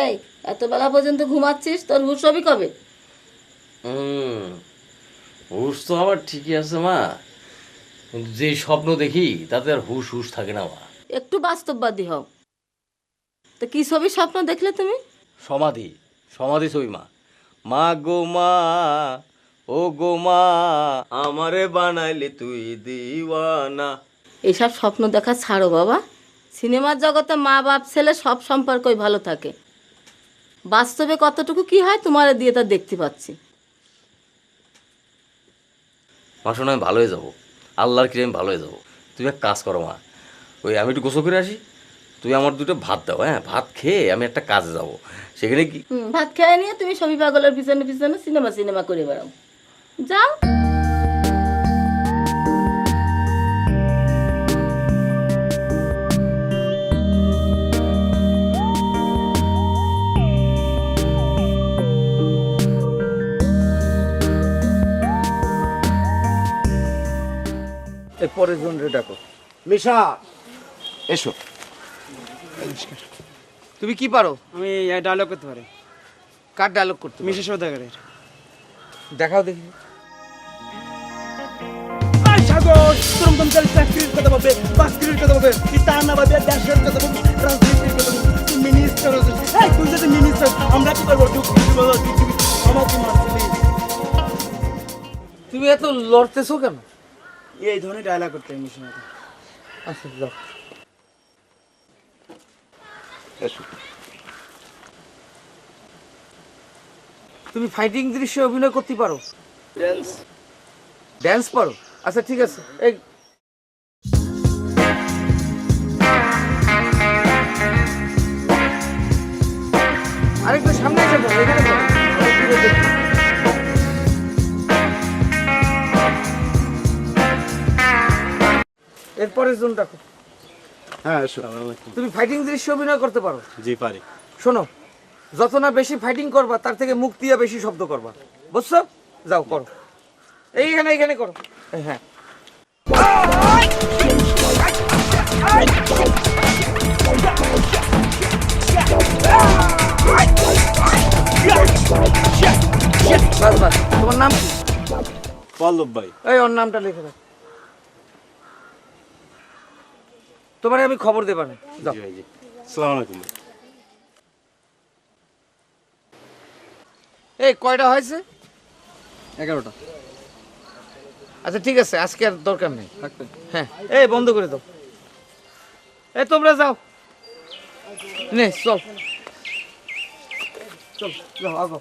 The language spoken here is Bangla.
এই এত বেলা পর্যন্ত ঘুমাচ্ছিস? তোর হুশ হবি কবে? হুম হুশ তো আমার ঠিকই আছে মা। যে স্বপ্ন দেখি তাতে আর হুশ হুশ থাকে না মা। একটু বাস্তববাদী হও। তো কি ছবি স্বপ্ন দেখলে তুমি? সমাধি সমাধি ছবি মা। মা গো মা ও গো মা আমারে বানাইলে তুই দিওয়ানা। এইসব স্বপ্ন দেখা ছাড়ো বাবা। সিনেমার জগতে মা বাপ ছেলে সব সম্পর্কই ভালো থাকে। বাস্তবে কতটুকু কি হয় তোমার দিয়ে তা দেখতে পাচ্ছি। শোনো আমি ভালো হয়ে যাব। আল্লাহর কিরে আমি ভালো হয়ে যাব। তুমি এক কাজ করো মা ওই আমি একটু গোসল করে আসি তুই আমার দুটো ভাত দাও হ্যাঁ? ভাত খেয়ে আমি একটা কাজে যাব। সেখানে কি? ভাত খেয়ে নিয়ে তুমি ছবি পাগলের পিছনে পিছনে সিনেমা সিনেমা করে বেড়াও। যাও। এই পরের জনরে ডাকো মিশা! এসো। তুমি কি পারো? আমি ডায়লগ করতে পারি। কার ডায়লগ করতে? মিশে সৌদাগরের। দেখাও দেখি। সাগর তুরম তুম চাকরির কথা বলবে বাকরির কথা বলবে তা না ভাবে দেশের কথা বলবি রাজনীতির কথা বলবি মিনিস্টার হ্যাঁ তুই যদি মিনিস্টার আমরা কি করব? মারছিলি তুমি এত লড়তেছো কেন? এই ধরনের ডায়লগ করতে হয় মিশন আচ্ছা যাও। তুমি ফাইটিং দৃশ্যে অভিনয় করতে পারো? ড্যান্স পারো? আচ্ছা ঠিক আছে। এই এরপরে জোন রাখো হ্যাঁ তুমি ফাইটিং দৃশ্য অভিনয় করতে পারো। জি পারি। শোনো যত না বেশি ফাইটিং করবা তার থেকে মুখ দিয়ে বেশি শব্দ করবা। বুঝছ? যাও করো। এইখানে এইখানে করো। হ্যাঁ। বাস বাস। তোমার নাম কি? পল্লব ভাই। এই ওর নামটা লিখে দাও। তোমার আমি খবর দেবা না। যাও। আলাইকুম এই কয়টা হয়েছে? এগারোটা। আচ্ছা ঠিক আছে আজকে আর দরকার নেই। হ্যাঁ। এই বন্ধ করে দাও। এই তোমরা যাও। নে চল। চল যাও আগো